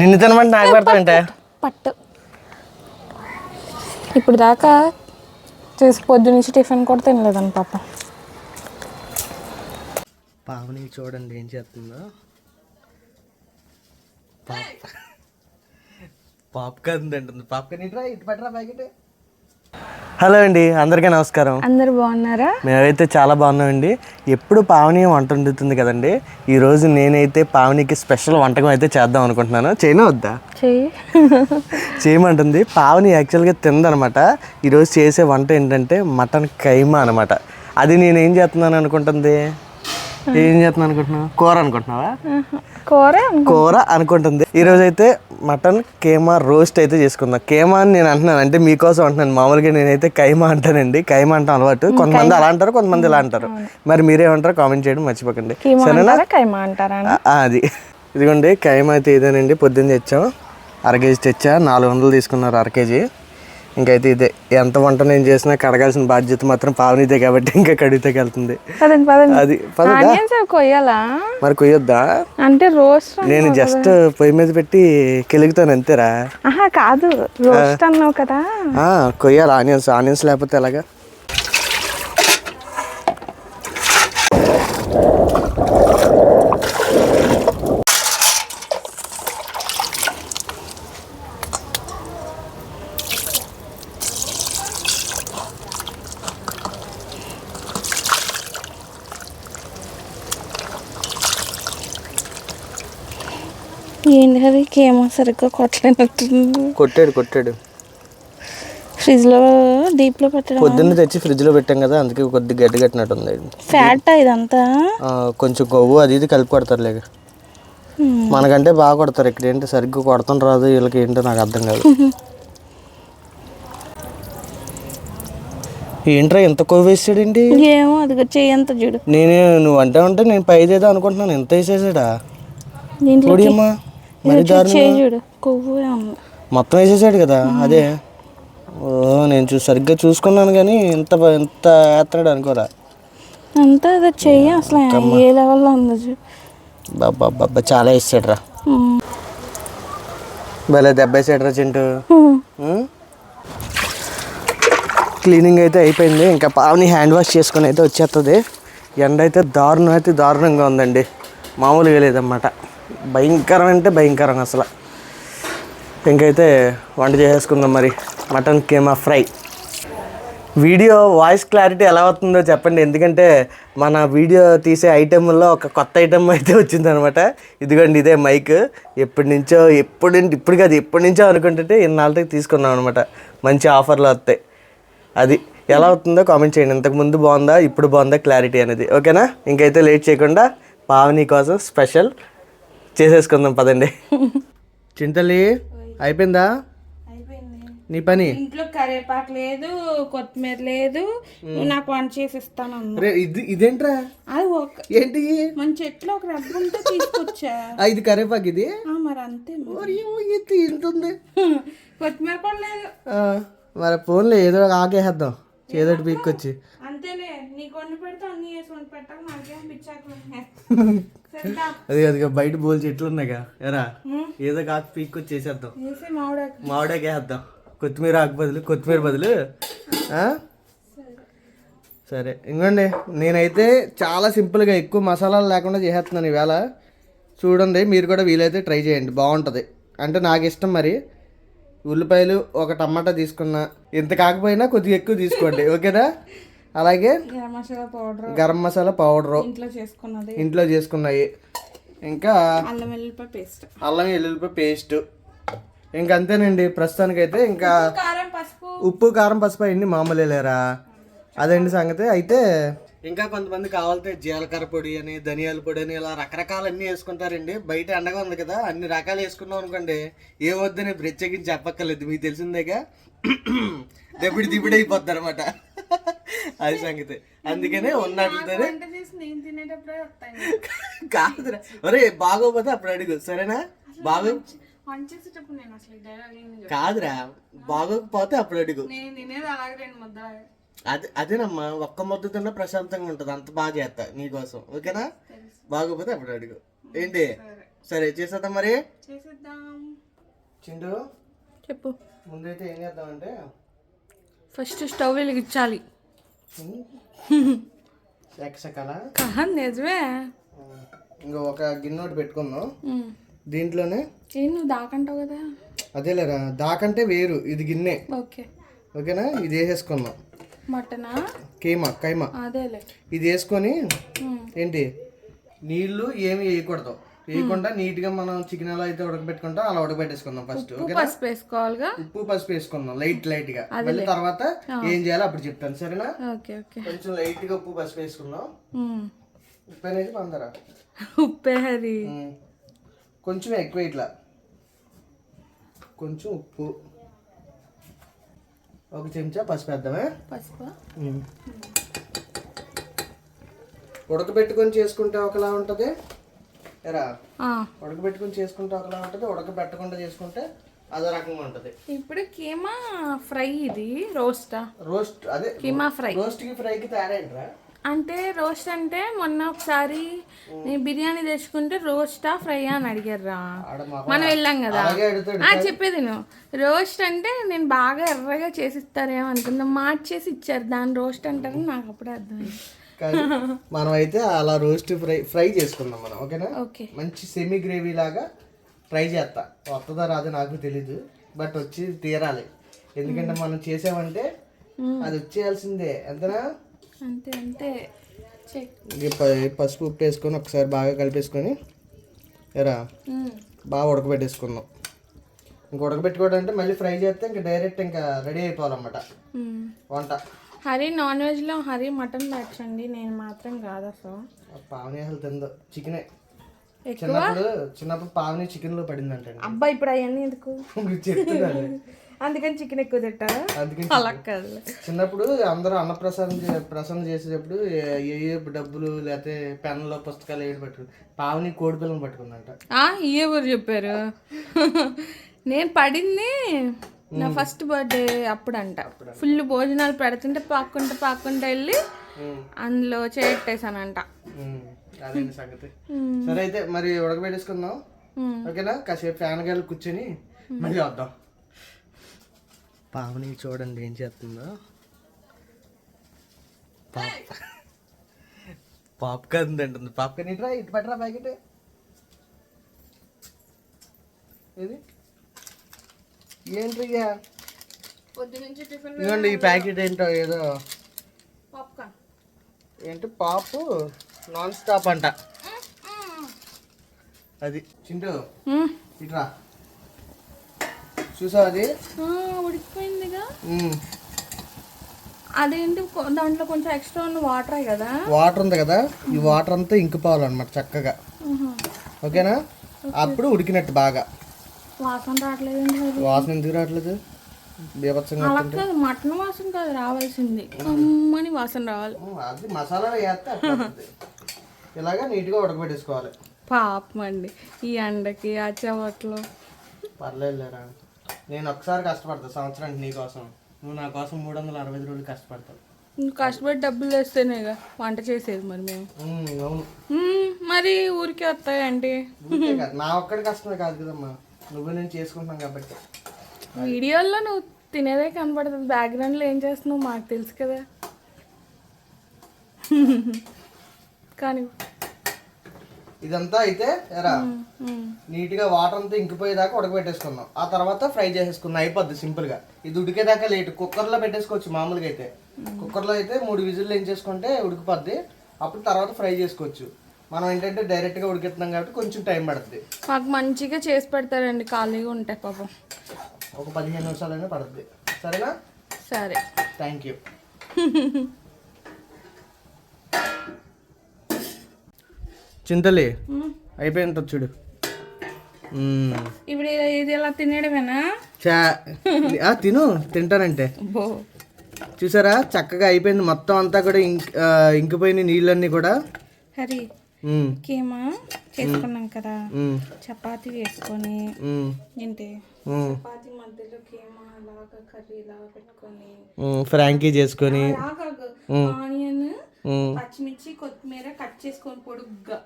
నిన్ను తినమంటే నాకు పెడతావంటే? పట్టు ఇప్పుడు దాకా చేసి పొద్దు నుంచి టిఫిన్ కూడా తినలేదని పాప. పావని చూడండి ఏం చేస్తుందో. పాప్ పాప్కార్న్ తింటుంది. పాప్కార్న్ ఇట్రా ఇటు పట్టరా ప్యాకెట్. హలో అండి అందరికీ నమస్కారం. అందరు బాగున్నారా? మేమైతే చాలా బాగున్నామండి. ఎప్పుడు పావని వంట వండుతుంది కదండి ఈరోజు నేనైతే పావనికి స్పెషల్ వంటకం అయితే చేద్దాం అనుకుంటున్నాను. చేయను వద్దా? చేయమంటుంది. పావని యాక్చువల్గా తిందనమాట. ఈరోజు చేసే వంట ఏంటంటే మటన్ కైమా అనమాట. అది నేను ఏం చేస్తున్నాను అనుకుంటుంది? ఏం చేస్తున్నాను అనుకుంటున్నావు? కూర అనుకుంటున్నావా? కూర కూర అనుకుంటుంది. ఈరోజు అయితే మటన్ కేమా రోస్ట్ అయితే చేసుకుందాం. కేమా అని నేను అంటున్నాను. అంటే మీకోసం అంటున్నాను. మామూలుగా నేనైతే కైమా అంటానండి. కైమా అంటాం అలవాటు. కొంతమంది అలా అంటారు కొంతమంది ఇలా అంటారు. మరి మీరేమంటారు కామెంట్ చేయడం మర్చిపోకండి. అంటారా కైమా అంటారా అది. ఇదిగోండి కైమా అయితే ఇదేనండి. పొద్దున్న తెచ్చాం. అర కేజీ తెచ్చా. నాలుగు వందలు తీసుకున్నారు అర కేజీ. ఇంకైతే ఇదే ఎంత వంట నేను చేసినా కడగాల్సిన బాధ్యత మాత్రం పావనిదే కాబట్టి ఇంకా కడిగితే వెళ్తుంది అది కొయ్యాలా? మరి కొయ్యొద్దా? అంటే రోస్ట్ నేను జస్ట్ పొయ్యి మీద పెట్టి కెలుగుతాను అంతేరా. కాదు రోస్ట్ అన్నావు కదా. కొయ్యాలి ఆనియన్స్ ఆనియన్స్ లేకపోతే ఎలాగా? ఏంటి అది కేమో సరిగ్గా కొట్టలేనట్టుంది. కొట్టాడు కొట్టాడు. ఫ్రిడ్జ్లో డీప్లో పెట్టడం పొద్దున్న తెచ్చి ఫ్రిడ్జ్లో పెట్టాం కదా అందుకే కొద్దిగా గట్టి కట్టినట్టుంది. ఫ్యాట్ ఇదంతా? కొంచెం కొవ్వు అది ఇది కలిపి కొడతారు లేక. మనకంటే బాగా కొడతారు ఇక్కడ ఏంటి సరిగ్గా కొడతాం రాదు వీళ్ళకి ఏంటో నాకు అర్థం కాదు. ఏంట్రా ఎంత కొవ్వు వేసాడేంటి ఏమో అది చెయ్యంత చూడు. నేనే నువ్వు అంటే ఉంటే నేను పైదేదో అనుకుంటున్నాను ఎంత వేసేసాడా? చూడమ్మా. మరి మొత్తం వేసేసాడు కదా అదే. ఓ నేను చూ సరిగ్గా చూసుకున్నాను కానీ ఇంత ఇంత వేస్తాడు అనుకోరా. అంతా అది చెయ్యి అసలు ఏ లెవెల్లో ఉంది బాబా బాబా చాలా వేసాడు రా. భలే దెబ్బ వేసాడు రా చింటూ? క్లీనింగ్ అయితే అయిపోయింది ఇంకా పావుని హ్యాండ్ వాష్ చేసుకొని అయితే వచ్చేస్తుంది ఎండ అయితే దారుణం అయితే దారుణంగా ఉందండి. మామూలుగా లేదన్నమాట. భయంకరం అంటే భయంకరం అసలు. ఇంకైతే వంట చేసేసుకుందాం మరి. Mutton keema fry. Video voice clarity ఎలా అవుతుందో చెప్పండి. ఎందుకంటే మన వీడియో తీసే ఐటెంలో ఒక కొత్త ఐటెం అయితే వచ్చిందనమాట. ఇదిగోండి ఇదే మైక్. ఎప్పటి నుంచో ఎప్పుడు ఇప్పుడు కాదు ఎప్పటి నుంచో అనుకుంటుంటే ఇన్నాళ్ళకి తీసుకున్నాం అనమాట. మంచి ఆఫర్లు వస్తాయి. అది ఎలా అవుతుందో కామెంట్ చేయండి. ఇంతకుముందు బాగుందా ఇప్పుడు బాగుందా క్లారిటీ అనేది. ఓకేనా? ఇంకైతే లేట్ చేయకుండా పావని కోసం స్పెషల్ చేసేసుకుందాం పదండి. చింతలి అయిపోయిందా? నీ పని? ఇంట్లో కరివేపాకు లేదు కొత్తిమీర లేదు. నువ్వు నాకు వంట చేసి ఇస్తాను రే ఇది ఇదేంట్రా? అది ఒక ఏంటి? మన చెట్లో ఒక రబ్బర్ ఉంటే తీసుకొచ్చా? ఇది కరేపాకు ఇది? ఆ, మరి అంతే ఇది ఇంత ఉంది కొత్తిమీర కూడా లేదు. ఆ, మరి ఫోన్లో ఏదో ఒక ఆకేసేద్దాం ఏదో పీక్కొచ్చి. అంతేలే నీకు వండి పెడితే అన్ని వేసి వండి పెట్టాక నాకేం పిచ్చాక అది అది బయట బోల్ చెట్లు ఉన్నాయిగా ఎరా? ఏదో పీక్కొచ్చి వేసేద్దాం వేసి మామిడాకు. మామిడాకి వేద్దాం. కొత్తిమీర ఆకు బదులు కొత్తిమీర బదులు? సరే ఇంకోండి నేనైతే చాలా సింపుల్గా ఎక్కువ మసాలాలు లేకుండా చేసేస్తున్నాను ఈవేళ. చూడండి మీరు కూడా వీలైతే ట్రై చేయండి బాగుంటుంది. అంటే నాకు ఇష్టం మరి. ఉల్లిపాయలు ఒక టమాటా తీసుకున్నా. ఇంత కాకపోయినా కొద్దిగా ఎక్కువ తీసుకోండి ఓకేనా? అలాగే గరం మసాలా పౌడర్. ఇంట్లో చేసుకున్నది. ఇంట్లో చేసుకున్నాయి. ఇంకా అల్లం వెల్లుల్లిపాయ పేస్ట్. అల్లం వెల్లుల్లిపాయ పేస్ట్. ఇంకా అంతేనండి. ప్రస్తుతానికైతే ఇంకా ఉప్పు కారం పసుపు. అన్ని మామూలే లేరా? అదండి సంగతి. అయితే ఇంకా కొంతమంది కావాలంటే జీలకర్ర పొడి అని ధనియాల పొడి అని ఇలా రకరకాలు అన్ని వేసుకుంటారండి. బయట ఎండగా ఉంది కదా అన్ని రకాలు వేసుకున్నాం అనుకోండి ఏమొద్దని ప్రత్యేకించి చెప్పక్కర్లేదు. మీకు తెలిసిందేగా? దెబ్బడి దిబ్బడి అయిపోద్ది అనమాట అది సంగతి అందుకనే ఉన్నట్లతోనే వస్తాయి. కాదురా. ఒరే బాగోపోతే అప్పుడు అడుగు. సరేనా? బాగో. కాదురా. బాగోకపోతే అప్పుడు అడుగు. అదే అదేనమ్మా. ఒక్క ముద్ద తిన్నా ప్రశాంతంగా ఉంటుంది. అంత బాగా చేస్తా నీకోసం ఓకేనా? బాగోపోతే అప్పుడు అడుగు. ఏంటి? సరే. చేసేద్దాం మరి. చేసేద్దాం. చిండు చెప్పు. ముందైతే ఏం చేద్దామంటే ఫస్ట్ స్టవ్ వెలిగించాలి. ఎక్సకల నిజమే. ఇంకా ఒక గిన్నె ఒకటి పెట్టుకుందాం. దీంట్లోనే ఏం నువ్వు దాకంటావు కదా? అదేలేరా దాకంటే వేరు ఇది గిన్నె. ఓకే. ఓకేనా? ఇది వేసేసుకుందాం. మటనా? కీమా కైమా. అదేలే. ఇది వేసుకొని. ఏంటి? నీళ్ళు ఏమి వేయకూడదు. వేయకుండా నీట్గా మనం చికెన్ ఎలా అయితే ఉడకబెట్టుకుంటాం అలా ఉడకబెట్టేసుకుందాం ఫస్ట్ ఉప్పు పసుపు వేసుకోవాలిగా? ఉప్పు పసుపు వేసుకుందాం లైట్ లైట్గా మళ్ళీ తర్వాత ఏం చేయాలో అప్పుడు చెప్తాను సరేనా? కొంచెం లైట్గా ఉప్పు పసుపు వేసుకుందాం. ఉప్పు అనేది పందరా ఉప్పే కొంచెం ఎక్కువ ఇట్లా. కొంచెం ఉప్పు. ఒక చెంచా పసుపు వేద్దామే? పసుపు? ఉడకబెట్టుకొని చేసుకుంటే ఒకలా ఉంటుంది? ఎరా. ఉడకబెట్టుకొని చేసుకుంటే ఒకలా ఉంటుంది ఉడకబెట్టకుండా చేసుకుంటే అదో రకంగా ఉంటుంది. ఇప్పుడు కీమా ఫ్రై ఇది రోస్టా? రోస్ట్ అదే కీమా ఫ్రై. రోస్ట్కి ఫ్రైకి తేడా ఏంట్రా అంటే రోస్ట్ అంటే మొన్న ఒకసారి బిర్యానీ తెచ్చుకుంటే రోస్టా ఫ్రై అని అడిగారా మనం వెళ్ళాం కదా. చెప్పేది నువ్వు రోస్ట్ అంటే నేను బాగా ఎర్రగా చేసి ఇస్తారేమో అనుకున్నా మార్చేసి ఇచ్చారు. దాని రోస్ట్ అంటారని నాకు అప్పుడే అర్థమైంది. కానీ మనం అయితే అలా రోస్ట్ ఫ్రై ఫ్రై చేసుకుందాం మనం ఓకేనా? ఓకే. మంచి సెమీ గ్రేవీ లాగా ట్రై చేస్తా. వస్తుందా రాదో నాకు తెలీదు బట్ వచ్చి తీరాలి. ఎందుకంటే మనం చేసామంటే అది వచ్చేయాల్సిందే ఎంతనా? అంతే అంతే. పసుపు ఉప్పు వేసుకొని ఒకసారి బాగా కలిపేసుకొని ఎరా బాగా ఉడకబెట్టేసుకుందాం. ఇంక ఉడకబెట్టుకోవడం అంటే మళ్ళీ ఫ్రై చేస్తే ఇంకా డైరెక్ట్ ఇంకా రెడీ అయిపోవాలన్నమాట. వంట. హరి నాన్ వెజ్లో హరి మటన్ తెచ్చండి నేను మాత్రం కాదు అసలు. పావని అసలు తిందో చికెనే. ఎక్కువ? చిన్నప్పుడు చిన్నప్పుడు పావని చికెన్లో పడిందంటండి అబ్బా ఇప్పుడు అవన్నీ ఎందుకు? చెప్తున్నాను. అందుకని చికెన్ ఎక్కువ తింటారా అందుకని చిన్నప్పుడు అందరూ అన్నప్రసాదం చే- ప్రసాదం చేసేటప్పుడు ఏ ఏ డబ్బులు లేకపోతే పెన్నులో పుస్తకాలు ఏడు పట్టుకు పావని కోడి పిల్లలు పట్టుకుందంట. ఆ ఊరు చెప్పారు? నేను పడింది నా ఫస్ట్ బర్త్డే అప్పుడంట. ఫుల్ భోజనాలు పెడుతుంటే పాక్కుంటే పాక్కుంటే వెళ్ళి అందులో అదే సంగతి? సరే అయితే మరి ఉడకబెట్టేసుకుందాం. ఓకేనా? కాసేపు ఫ్యాన్ గాలి కూర్చొని మళ్ళీ వద్దాం. పావని చూడండి ఏం చేస్తుందో. పాప్ పాప్కార్న్ తింటుంది. పాప్కార్న్ ఇట్రా ఇటు పట్టరా ప్యాకెట్. ఏది? ఏంట్రయ్యా పొద్దు నుంచి టిఫిన్ ఇదిగోండి ఈ ప్యాకెట్ ఏంటో ఏదో. పాప్కార్న్. ఏంటి పాపు? నాన్ స్టాప్ అంట. అది. చింటూ ఇట్రా. చూసావు అది? ఉడికిపోయిందిగా. అదేంటి కొ- దాంట్లో కొంచెం ఎక్స్ట్రా ఉన్న వాటరే కదా. వాటర్ ఉంది కదా ఈ వాటర్ అంతా ఇంకిపోవాలన్నమాట చక్కగా. ఓకేనా? అప్పుడు ఉడికినట్టు బాగా. వాసన రావట్లేదండి మరి వాసన ఎందుకు రావట్లేదు? బీభత్సంగా కాదు మటన్ వాసన కాదు రావాల్సింది. అమ్మని వాసన రావాలి. అది మసాలా వేస్తే. ఇలాగా నీట్గా ఉడకబెట్టేసుకోవాలి. పాపం అండి ఈ ఎండకి ఆ చెవట్లో. పర్లేదు లేరా నేను ఒకసారి కష్టపడతా సంవత్సరానికి నీ కోసం. నువ్వు నా కోసం మూడు వందల అరవై ఐదు రోజులు కష్టపడతావు. నువ్వు కష్టపడి డబ్బులు వేస్తేనేగా వంట చేసేది మరి మేము. అవును. మరి ఊరికే వస్తాయండి నా ఒక్కడి కష్టమే కాదు కదమ్మా. నువ్వు నేను చేసుకుంటున్నాం కాబట్టి. వీడియోల్లో నువ్వు తినేదే కనపడుతుంది బ్యాక్గ్రౌండ్లో ఏం చేస్తున్నావు మాకు తెలుసు కదా. కానీ ఇదంతా అయితే ఎరా. నీట్గా వాటర్ అంతా ఇంకిపోయేదాకా ఉడకబెట్టేసుకుందాం ఆ తర్వాత ఫ్రై చేసేసుకుందాం అయిపోద్ది సింపుల్గా. ఇది ఉడికేదాకా లేట్. కుక్కర్లో పెట్టేసుకోవచ్చు మామూలుగా అయితే. కుక్కర్లో అయితే మూడు విజిల్లు ఏం చేసుకుంటే ఉడికిపోద్ది. అప్పుడు తర్వాత ఫ్రై చేసుకోవచ్చు. మనం ఏంటంటే డైరెక్ట్గా ఉడికిస్తున్నాం కాబట్టి కొంచెం టైం పడుతుంది. మాకు మంచిగా చేసి పెడతారండి ఖాళీగా ఉంటాయి పాపం. ఒక పదిహేను నిమిషాలైనా పడుతుంది. సరేనా? సరే. Thank you Chintali. అయిపోయింది చూడు. ఇప్పుడు ఇది- ఎలా తినేయడమేనా? చా ఆ, తిను తింటానంటే. చూసారా? చక్కగా అయిపోయింది మొత్తం అంతా కూడా ఇంకిపోయిన నీళ్ళన్నీ కూడా. హరి కీమా? చేసుకున్నాం కదా. చపాతీ వేసుకొని ఏంటి? చపాతీ మధ్యలో కీమా లాగా కర్రీ లాగా పెట్టుకొని ఫ్రాంకీ చేసుకొని. ఆనియన్ పచ్చిమిర్చి కొత్తిమీర కట్ చేసుకొని పొడుగ్గా.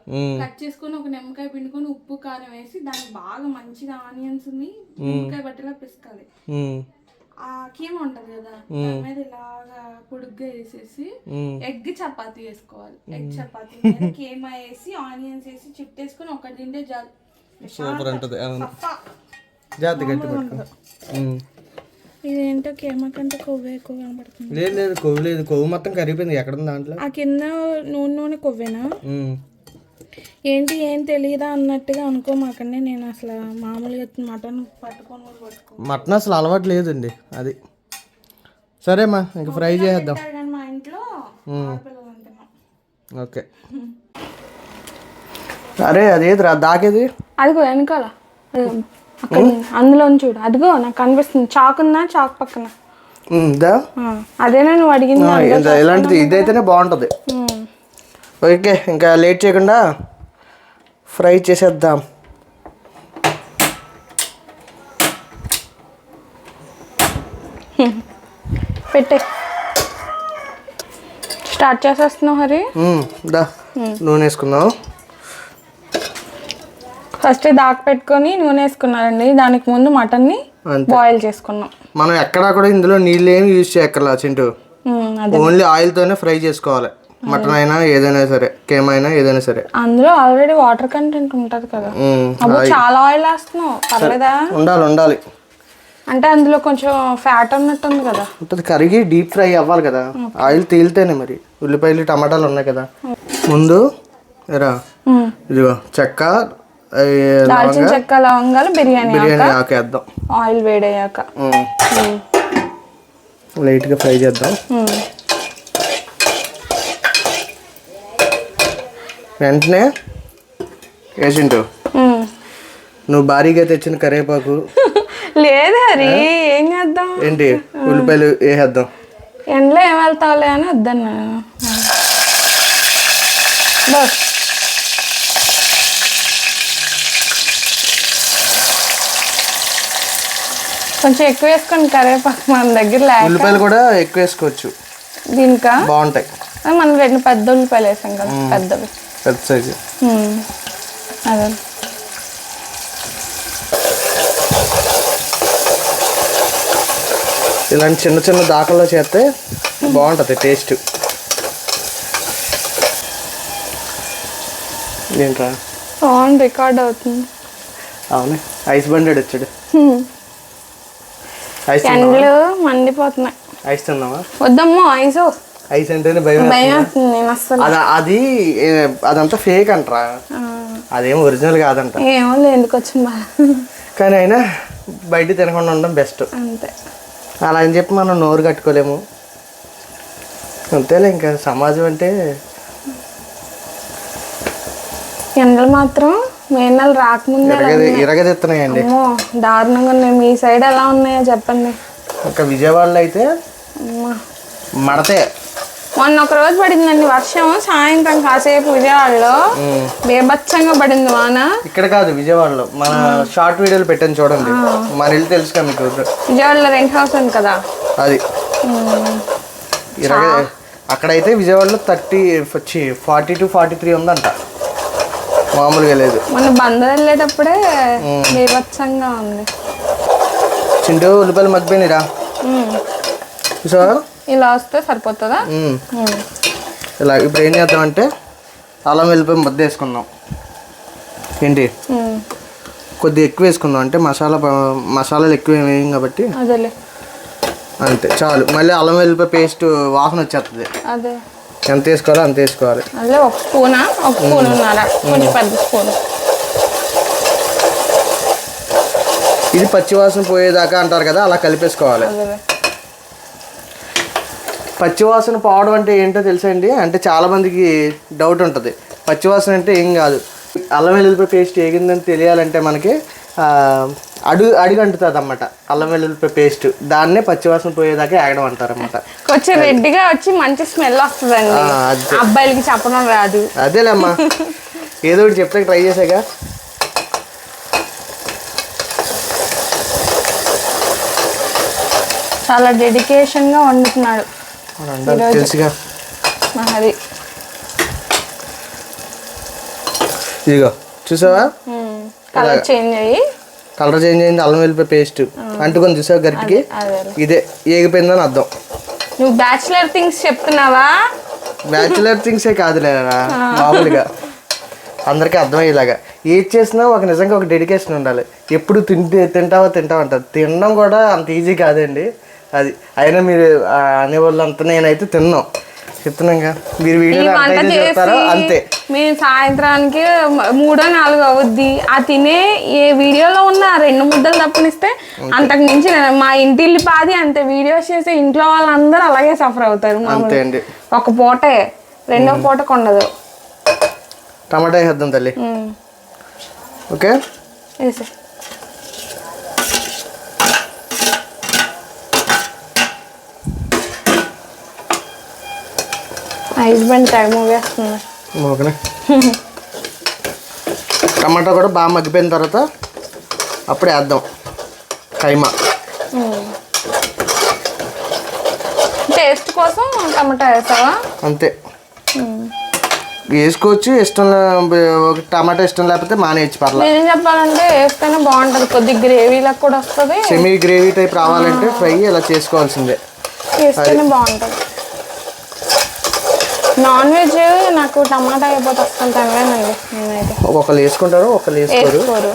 కట్ చేసుకొని ఒక నిమ్మకాయ పిండుకొని ఉప్పు కారం వేసి దాన్ని బాగా మంచిగా ఆనియన్స్ని నిమ్మకాయ బట్టలా పిసకాలి. ఆ కీమా ఉంటది కదా దాని మీద ఇలాగా పొడుగ్గా వేసేసి. ఎగ్ చపాతీ వేసుకోవాలి. ఎగ్ చపాతీ మీద కీమా వేసి ఆనియన్స్ వేసి చిట్టేసుకొని ఒకటి తింటే చాలు. సూపర్ ఉంటుంది అవును. జాగ్రత్త గట్టి. ఇదేంటో కీమా కంటే కొవ్వు ఎక్కువ కనబడుతుంది. లేదు లేదు కొవ్వు లేదు కొవ్వు మొత్తం కరిగిపోయింది. ఎక్కడ ఉంది దాంట్లో? ఆ కింద నూనె నూనె కొవ్వేనా. ఏంటి ఏం తెలియదా అన్నట్టుగా అనుకోమాకండి. నేను అసలు మామూలుగా మటన్ పట్టుకొని పట్టుకో మటన్ అసలు అలవాటు లేదండి అది. సరేమ్మా ఇంక ఫ్రై చేసేద్దాం. మా ఇంట్లో. ఓకే. అరే అదేదిరా దాకేది? అదిగో వెనకాల. అక్కడ అందులో చూడు. అదిగో నాకు కనిపిస్తుంది. చాక్ ఉందా? చాక్ పక్కన. అదేనా నువ్వు అడిగింది? ఇలాంటిది ఇదైతేనే బాగుంటుంది. ఓకే ఇంకా లేట్ చేయకుండా ఫ్రై చేసేద్దాం. పెట్టే. స్టార్ట్ చేసేస్తున్నావు హరి? దా నూనె వేసుకుందాం. ఫస్ట్ దాకా పెట్టుకొని నూనె వేసుకున్నారండి. దానికి ముందు మటన్ని బాయిల్ చేసుకున్నాం. మనం ఎక్కడా కూడా ఇందులో నీళ్ళు ఏమి యూజ్ చేయక్కర్లా చింటూ. ఓన్లీ ఆయిల్తోనే ఫ్రై చేసుకోవాలి. మటన్ అయినా ఏదైనా సరే కేమ్ అయినా ఏదైనా సరే. అందులో ఆల్రెడీ వాటర్ కంటెంట్ ఉంటుంది కదా. అప్పుడు చాలా ఆయిల్ వేస్తున్నావు. పర్లేదా? ఉండాలి ఉండాలి. అంటే అందులో కొంచెం ఫ్యాట్ ఉన్నట్టుంది కదా. ఉంటుంది కరిగి డీప్ ఫ్రై అవ్వాలి కదా. ఆయిల్ తేలితేనే మరి. ఉల్లిపాయలు టమాటాలు ఉన్నాయి కదా. ముందు ఎరా. ఇదిగో చెక్క దాల్చిన చెక్క లవంగాలు బిర్యానీ బిర్యానీ ఆకేద్దాం. ఆయిల్ వేడయ్యాక. లైట్గా ఫ్రై చేద్దాం. వెంటనే వేసింటు. నువ్వు భారీగా తెచ్చిన కరివేపాకు. లేదు హరి ఏం చేద్దాం? ఏంటి? ఉల్లిపాయలు వేసేద్దాం. ఎండలో ఏం వెళ్తావులే అని వద్దన్నా. కొంచెం ఎక్కువ వేసుకోండి కరివేపాకు మన దగ్గర లేక. ఉల్లిపాయలు కూడా ఎక్కువ వేసుకోవచ్చు. దీనికా? బాగుంటాయి. మనం రెండు పెద్ద ఉల్లిపాయలు వేసాం కదా పెద్దవి. పెద్ద సైజు. అదే. ఇలాంటి చిన్న చిన్న దాకల్లో చేస్తే బాగుంటుంది టేస్ట్. ఏంట్రా? ఫోన్ రికార్డ్ అవుతుంది. అవును. ఐస్ బండెడ్ వచ్చాడు. ఐస్ మండిపోతున్నాయి. ఐస్ తిన్నావా? వద్దమ్మో ఐసు. ఐస్ అంటేనే భయం అది అది అదంతా ఫేక్ అంటరా. అదేం ఒరిజినల్ కాదంట. ఏమో ఎందుకు వచ్చింది కానీ అయినా బయట తినకుండా ఉండడం బెస్ట్ అంతే. అలా అని చెప్పి మనం నోరు కట్టుకోలేము. అంతేలే ఇంకా సమాజం అంటే. ఎండలు మాత్రం మే నెల రాకముందే ఇరగది ఇరగదెత్తున్నాయండి. దారుణంగా ఉన్నాయి. మీ సైడ్ ఎలా ఉన్నాయో చెప్పండి. ఇంకా విజయవాడలో అయితే. మడతే. మొన్న ఒక రోజు పడిందండి వర్షం. సాయంత్రం కాసేపు విజయవాడలో బేభత్సంగా పడింది వాన. ఇక్కడ కాదు విజయవాడలో. మన షార్ట్ వీడియోలు పెట్టాను చూడండి. మన ఇల్లు తెలుసుగా మీకు విజయవాడలో రెంట్ హౌస్ ఉంది కదా. అది. ఇరగ అక్కడైతే విజయవాడలో థర్టీ వచ్చి ఫార్టీ టు ఫార్టీ త్రీ ఉందంట. మామూలుగా లేదు. మొన్న బందర్ వెళ్ళేటప్పుడే బేభత్సంగా ఉంది. చింటూ ఉల్లిపాయలు మగ్గిపోయినాయిరా. ఉమ్. సో ఇలా వస్తే సరిపోతుందా. ఇలా ఇప్పుడు ఏం చేద్దామంటే అల్లం వెల్లిపాయ ముద్ద వేసుకుందాం. ఏంటి. కొద్దిగా ఎక్కువ వేసుకుందాం. అంటే మసాలా మసాలాలు ఎక్కువ వేయం కాబట్టి. అదేలే. అంతే చాలు. మళ్ళీ అల్లం వెల్లిపాయ పేస్ట్ వాసన వచ్చేస్తుంది అదే. ఎంత వేసుకోవాలో అంత వేసుకోవాలి. అదే ఒక స్పూనా? ఒక స్పూన్ ఉన్నారా? కొంచెం పెద్ద స్పూన్. ఇది పచ్చివాసన పోయేదాకా అంటారు కదా అలా కలిపేసుకోవాలి. పచ్చివాసన పోవడం అంటే ఏంటో తెలుసా అండి అంటే చాలా మందికి డౌట్ ఉంటుంది. పచ్చివాసన అంటే ఏం కాదు. అల్లం వెల్లుల్లిపాయ పేస్ట్ ఏగిందని తెలియాలంటే మనకి అడుగు అడుగు అంటుతుంది అన్నమాట అల్లం వెల్లుల్లి పేస్ట్ దాన్నే పచ్చివాసన పోయేదాకా ఆగడం అంటారు అన్నమాట కొంచెం రెడ్డిగా వచ్చి మంచి స్మెల్ వస్తుందండి. అబ్బాయిలకి చెప్పడం రాదు. అదేలేమ్మా. ఏదో ఒకటి చెప్తే ట్రై చేసాగా. చాలా డెడికేషన్గా వండుతున్నాడు తెలుసుగా. ఇదిగో చూసావా? కలర్ చేంజ్ అయ్యి. కలర్ చేంజ్ అయింది అల్లం వెల్లిపాయ పేస్ట్. అంటుకొని చూసావా గరిటికి? అదే ఇదే ఏగిపోయిందని అర్థం. నువ్వు బ్యాచులర్ థింగ్స్ చెప్తున్నావా? బ్యాచులర్ థింగ్సే కాదులేరా మామూలుగా. అందరికీ అర్థమయ్యేలాగా. ఏది చేసినా ఒక నిజంగా ఒక డెడికేషన్ ఉండాలి. ఎప్పుడు తింటే తింటావా తింటావా అంటారు. తినడం కూడా అంత ఈజీ కాదండి. అది అయినా మీరు ఆ, అనేవాళ్ళు అంత నేనైతే తిన్నాం. చెప్తున్నాగా మీరు వంట అంత. చెప్తారో మేము సాయంత్రానికి మూడో నాలుగో అవుద్ది. ఆ తినే ఏ వీడియోలో ఉన్న రెండు ముద్దలు తప్పనిస్తే అంతకు మించి మా ఇంటిల్లి పాది అంతే. వీడియోస్ చేస్తే ఇంట్లో వాళ్ళందరూ అలాగే సఫర్ అవుతారు అండి. ఒక పూటే. రెండో పూట కొండదు. టమాటా వేద్దాం తల్లి. ఓకే? హస్బెండ్ టైం వేస్తుంది ఓకేనే టమాటా కూడా బాగా మగ్గిపోయిన తర్వాత అప్పుడే వేద్దాం. కైమా. టేస్ట్ కోసం టమాటా వేసావా? అంతే. వేసుకోవచ్చు ఇష్టం టమాటా ఇష్టం లేకపోతే మానేయచ్చు పర్లా. నేనేం చెప్పాలంటే వేస్తేనే బాగుంటుంది. కొద్ది గ్రేవీలకు కూడా వస్తుంది. సెమీ గ్రేవీ టైప్ రావాలంటే ఫ్రై ఇలా చేసుకోవాల్సిందే. వేస్తేనే బాగుంటుంది. నాన్ వెజ్ నాకు టమాటా అయిపోతే అస్సలు తినలేనండి నేనైతే. ఒకళ్ళు వేసుకుంటారు ఒకళ్ళు వేసుకోరు. వేసుకోరు.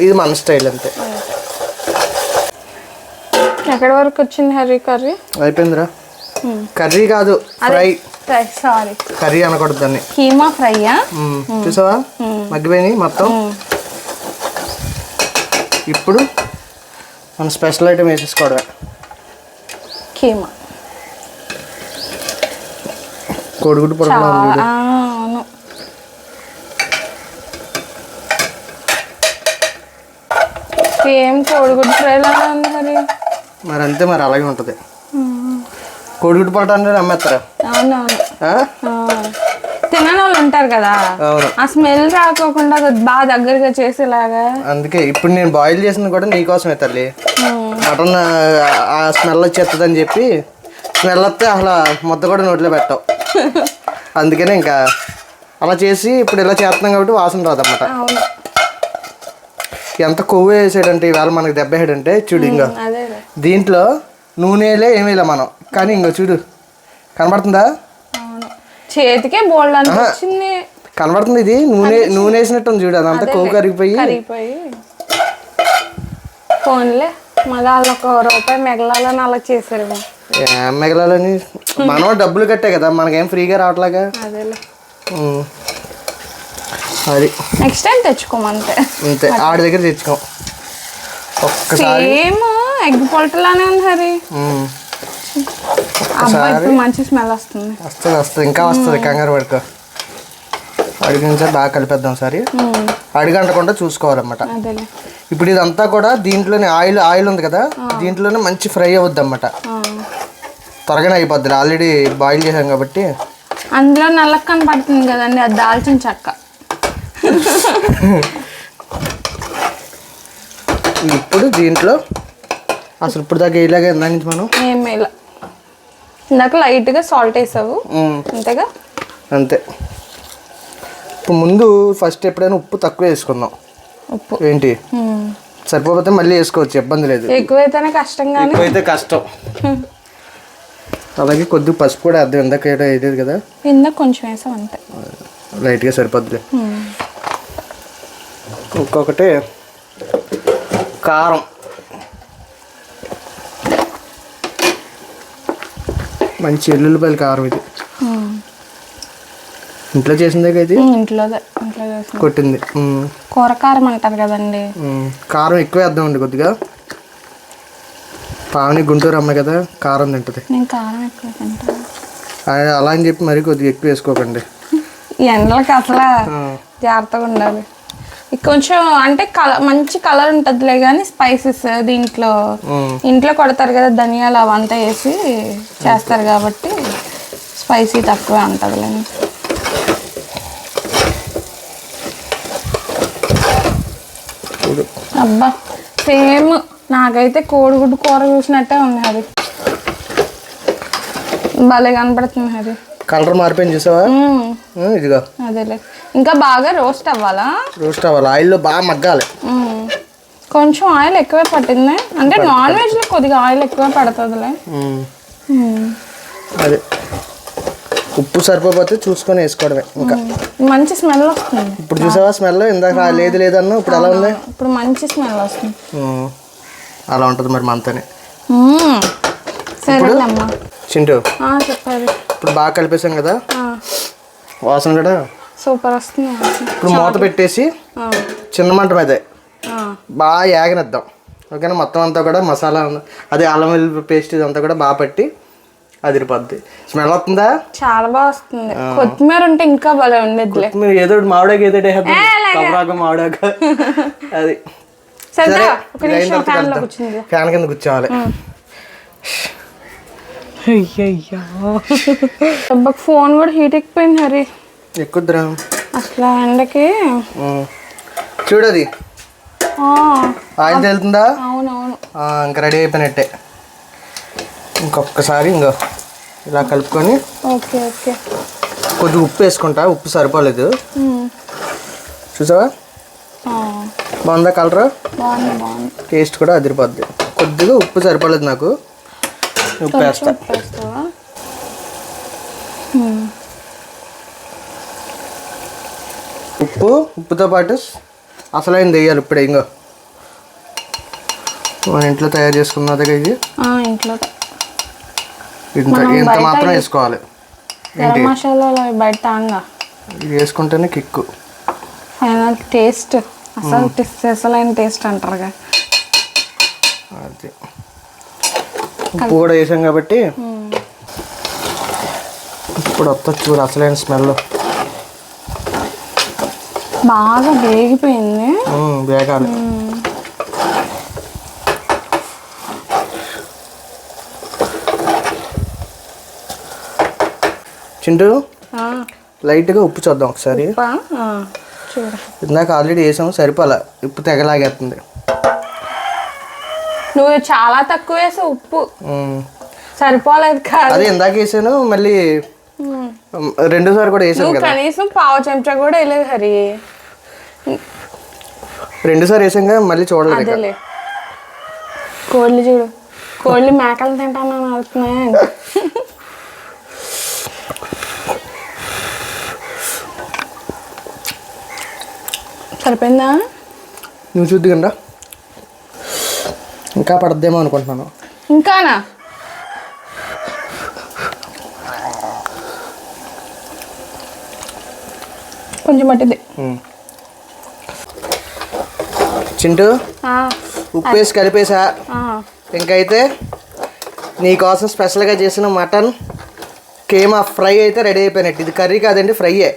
ఇది మన స్టైల్ అంతే. ఎక్కడి వరకు వచ్చింది హరి కర్రీ? అయిపోయిందిరా. కర్రీ కాదు ఫ్రై. Fry sorry. కర్రీ అనకూడదు దాన్ని. కీమా ఫ్రైయా. చూసావా? మగ్గిపోయినాయి మొత్తం. ఇప్పుడు మన స్పెషల్ ఐటమ్ వేసేసుకోవడమే. కీమా. కోడిగుడ్డు చాలా అవును. సేమ్ కోడిగుడ్డు ఫ్రైలాగా ఉంది మరి? మరి అంతే మరి అలాగే ఉంటుంది. కోడిగుడ్డు పొరట అంటే అమ్మేస్తారా? అవునవును. తినని వాళ్ళు ఉంటారు కదా? అవును. ఆ స్మెల్ రాకోకుండా బాగా దగ్గరగా చేసేలాగా. అందుకే ఇప్పుడు నేను బాయిల్ చేసింది కూడా నీకోసమే తల్లి. మటన్ ఆ స్మెల్ వచ్చేస్తుందని చెప్పి స్మెల్ వస్తే అసలు ముద్ద కూడా నోట్లో పెట్టావు. అందుకనే ఇంకా అలా చేసి ఇప్పుడు ఇలా చేస్తున్నాం కాబట్టి వాసన రాదన్నమాట. అవును. ఎంత కొవ్వు వేసాడంటే ఇవాళ మనకి దెబ్బ వేసాడంటే చూడు ఇంకా దీంట్లో నూనెలే ఏమీలే మనం. కానీ ఇంకో చూడు కనబడుతుందా? చేతికే బోల్డ్ కనబడుతుంది ఇది నూనె నూనె వేసినట్టు ఉంది చూడు అదంతా కొవ్వు కరిగిపోయి. కరిగిపోయి. ఫోన్లే. మళ్ళీ వాళ్ళు ఒక రూపాయి మిగలాలని అలా చేశారు ఏం మిగలాలని మనం డబ్బులు కట్టే కదా మనకేం ఫ్రీగా రావట్లేగా. అది. నెక్స్ట్ టైం తెచ్చుకోమంతే అంతే. ఆడి దగ్గర తెచ్చుకోం. ఒక్కసారి. సేమ్ ఎగ్ పొలటలానే ఉంది హరి. ఇప్పుడు మంచి స్మెల్ వస్తుంది. వస్తుంది వస్తుంది. ఇంకా వస్తుంది కంగారు పడుకో. అడిగి నుంచి బాగా కలిపేద్దాం సరే. ఉమ్, అడిగంటకుండా చూసుకోవాలన్నమాట. ఇప్పుడు ఇదంతా కూడా దీంట్లోనే ఆయిల్ ఆయిల్ ఉంది కదా దీంట్లోనే మంచి ఫ్రై అవుద్ది అన్నమాట. త్వరగానే అయిపోద్ది. ఆల్రెడీ బాయిల్ చేసాం కాబట్టి. అందులో నల్లకి కనపడుతుంది కదండి అది దాల్చిన చెక్క. ఇప్పుడు దీంట్లో అసలు ఇప్పుడు దాకా ఇలాగే ఇందా నుంచి మనం? ఏమి ఇలా ఇందాక లైట్గా సాల్ట్ వేసావు. ఉమ్, అంతేగా? అంతే. ఇప్పుడు ముందు ఫస్ట్ ఎప్పుడైనా ఉప్పు తక్కువ వేసుకుందాం. ఉప్పు. ఏంటి. సరిపోతే మళ్ళీ వేసుకోవచ్చు ఇబ్బంది లేదు. ఎక్కువైతేనే కష్టం కానీ. ఎక్కువైతే కష్టం. అలాగే కొద్దిగా పసుపు కూడా అర్థం ఇందాక ఏదో వేయలేదు కదా? ఇందాక కొంచెం వేసావు అంతే. లైట్గా సరిపోద్ది. ఇంకొకటి కారం. మంచి ఎల్లుల్లిపాయల కారం ఇది. ఇంట్లో చేసిందే కదా ఇంట్లోదే ఇంట్లో చేసిన. కొట్టింది. కూర కారం అంటారు కదండి. కారం ఎక్కువ వేద్దామండి కొద్దిగా. పావని గుంటూరు అమ్మాయి కదా కారం తింటుంది. నేను కారం ఎక్కువ తింటాను అలా అని చెప్పి మరీ కొద్దిగా ఎక్కువ వేసుకోకండి. ఎండలకి అసలు. జాగ్రత్తగా ఉండాలి. కొంచెం అంటే కలర్ మంచి కలర్ ఉంటుందిలే కానీ స్పైసెస్ దీంట్లో. ఇంట్లో కొడతారు కదా ధనియాలు అవంతా వేసి చేస్తారు కాబట్టి స్పైసీ తక్కువ ఉంటుందిలే చూడు. అబ్బా సేమ్. నాకైతే కోడిగుడ్డు కూర చూసినట్టే ఉంది అది. భలే కనపడుతుంది అది. కలర్ మారిపోయింది చూసావా? ఇదిగో. అదేలే. ఇంకా బాగా రోస్ట్ అవ్వాలా? రోస్ట్ అవ్వాలి? ఆయిల్లో బాగా మగ్గాలి. కొంచెం ఆయిల్ ఎక్కువే పట్టింది. అంటే నాన్ వెజ్లో కొద్దిగా ఆయిల్ ఎక్కువ పడుతుందిలే. అదే. ఉప్పు సరిపోతే చూసుకొని వేసుకోవడమే ఇంకా. మంచి స్మెల్ వస్తుంది. ఇప్పుడు చూసావా స్మెల్? ఇందాక లేదు లేదన్నా. ఇప్పుడు ఎలా ఉంది? ఇప్పుడు మంచి స్మెల్ వస్తుంది. అలా ఉంటుంది మరి మనతోనే. చింటూ ఇప్పుడు బాగా కలిపేసాం కదా? వాసన కూడా సూపర్ వస్తుంది. ఇప్పుడు మూత పెట్టేసి చిన్న మంట మీదే ఆ, బాగా యాగనిద్దాం. ఓకేనా? మొత్తం అంతా కూడా మసాలా అదే అల్లం వెల్లుల్లి పేస్ట్ ఇదంతా కూడా బాగా పట్టి అదిరిపోద్ది స్మెల్ వస్తుందా? చాలా బాగా వస్తుంది. కొత్తిమీర ఉంటే ఇంకా భలే ఉండేదిలే మీరు ఏదో మామిడాక ఏదో కవరాక మామిడాక. అది. సరే ఫ్యాన్ కింద కూర్చోవాలి. దెబ్బకి ఫోన్ కూడా హీట్ ఎక్కిపోయింది హరి. ఎక్కుద్దురా. అసలు ఎండకి. ఉమ్. చూడు అది. ఆ, ఆయిల్ తెలుతుందా? అవునవును. ఆ, ఇంకా రెడీ అయిపోయినట్టే. ఇంకొకసారి ఇంకో ఇలా కలుపుకొని ఓకే ఓకే. కొద్దిగా ఉప్పు వేసుకుంటా ఉప్పు సరిపోలేదు. చూసావా? బాగుందా కలర్? టేస్ట్ కూడా అదిరిపోద్ది. కొద్దిగా ఉప్పు సరిపోలేదు నాకు. ఉప్పు వేస్తా. ఉప్పు ఉప్పుతో పాటు అసలైంది వేయాలి ఇప్పుడే ఇంకో మన ఇంట్లో తయారు చేసుకున్నది ఇది. ఇంట్లో ఇంత ఇంత మాత్రం వేసుకోవాలి. గరం మసాలాలు బయట తాంగా. ఇది వేసుకుంటేనే కిక్కు. ఫైనల్ టేస్ట్ అసలు అసలైన టేస్ట్ అంటారుగా అది. ఉప్పు కూడా వేసాం కాబట్టి ఇప్పుడు వస్తా చూడు అసలైన స్మెల్. బాగా వేగిపోయింది. వేగాలి. చింటూ లైట్గా ఉప్పు చూద్దాం ఒకసారి. ఇందాక ఆల్రెడీ వేసాము సరిపోలే. ఉప్పు తెగలాగేస్తుంది. నువ్వు చాలా తక్కువ వేసావు ఉప్పు. సరిపోలేదు కాదు. అదే ఇందాక వేసాను మళ్ళీ. రెండోసారి కూడా వేసాను కదా. కనీసం పావు చెంచా కూడా వేయలేదు హరి. రెండుసారి వేసాం కదా మళ్ళీ చూడలేదు కోళ్ళు చూడు. కోళ్ళు మేకలు తింటానని అవుతున్నాయి సరిపోయిందా? నువ్వు చూద్ది కదా ఇంకా పడద్దేమో అనుకుంటున్నాను. ఇంకానా? కొంచెం పట్టింది. చింటూ ఉప్పు వేసి కలిపేసా. ఇంకైతే నీకోసం స్పెషల్గా చేసిన మటన్ కేమా ఫ్రై అయితే రెడీ అయిపోయినట్టు. ఇది కర్రీ కాదండి ఫ్రైయే.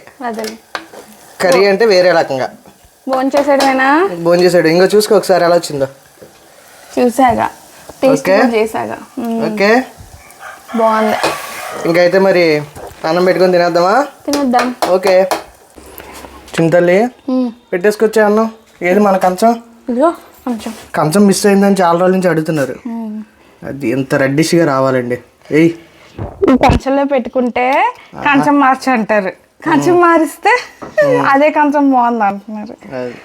కర్రీ అంటే వేరే రకంగా. భోంచేసాడమేనా భోజనం చేసాడు ఇంకో చూసుకో ఒకసారి ఎలా వచ్చిందో. చూసాగా. టేస్ట్ చేసాగా. ఓకే? బాగుంది. ఇంకైతే మరి అన్నం పెట్టుకొని తినేద్దామా? తినేద్దాం. ఓకే. చింతల్లి పెట్టేసుకొచ్చా అన్నం. ఏది మన కంచం? ఇదిగో కొంచెం. కంచం మిస్ అయిందని చాలా రోజుల నుంచి అడుగుతున్నారు. అది ఎంత రెడ్డిష్గా రావాలండి. ఏయ్. కంచంలో పెట్టుకుంటే కంచం మార్చి అంటారు. కంచం మారిస్తే అదే కంచం బాగుంది అంటున్నారు. అది.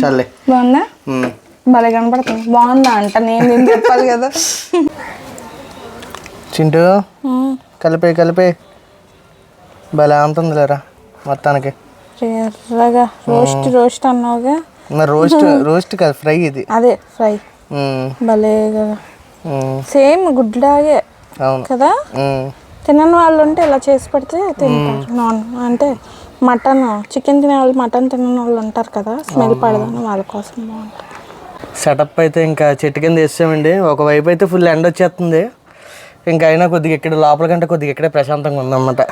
చాలే బాగుందా. భలే కనపడుతుంది. బాగుందా అంట? నేను నేను చెప్పాలి కదా. చింటూ కలిపే కలిపే. భలే ఉంటుంది లేరా మొత్తానికి. ఎర్రగా. రోస్ట్ రోస్ట్ అన్నావుగా. రోస్ట్ రోస్ట్ కాదు ఫ్రై ఇది. అదే ఫ్రై. భలే కదా. సేమ్ గుడ్లాగే కదా? తినని వాళ్ళు ఉంటే ఇలా చేసి పెడితే తింటారు. నాన్ అంటే మటన్ చికెన్ తినే వాళ్ళు మటన్ తినని వాళ్ళు ఉంటారు కదా స్మెల్ పడదని వాళ్ళ కోసం బాగుంటుంది. సెటప్ అయితే ఇంకా చెట్టు కింద వేసామండి ఒకవైపు అయితే ఫుల్ ఎండ వచ్చేస్తుంది. ఇంకా అయినా కొద్దిగా ఇక్కడ లోపల కంటే కొద్దిగా ఇక్కడే ప్రశాంతంగా ఉందన్నమాట.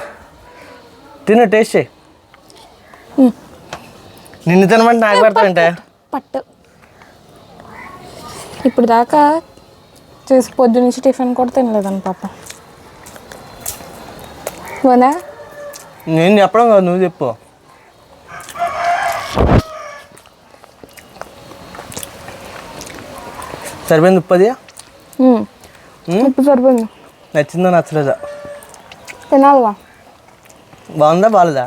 తిను టేస్ట్ చేయి నిన్ను తినమంటే నాకు పెడతావంటే? పట్టు ఇప్పుడు దాకా చేసి పొద్దు నుంచి టిఫిన్ కూడా తినలేదని పాప. అవునా నేను చెప్పడం కాదు నువ్వు చెప్పు. సరిపోయింది ఉప్పది? ఉమ్. ఇప్పుడు సరిపోయింది. నచ్చిందో నచ్చలేదా? తినాలిగా. బాగుందా బాగాలేదా?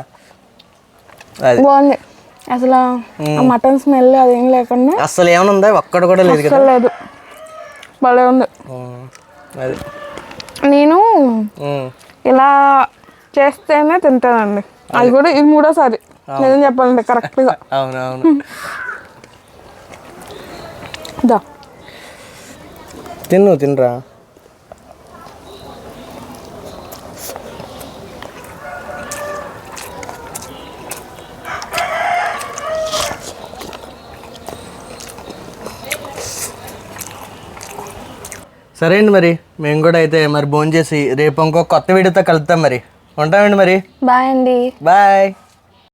బాగుంది. అసలు మటన్ స్మెల్ అదేం లేకుండా అస్సలు ఏమైనా ఉందా? ఒక్కడ కూడా లేదు కదా. అసలు లేదు. భలే ఉంది. అది. నేను ఇలా చేస్తేనే తింటానండి. అది కూడా ఇది మూడోసారి. నిజం చెప్పాలంటే కరెక్ట్గా. అవును అవును దా. తిన్ను తినరా. సరే అండి మరి మేము కూడా అయితే మరి భోంచేసి రేపు ఇంకో కొత్త వీడియోతో కలుద్దాం మరి. ఉంటామండి మరి. బాయ్ అండి. బాయ్.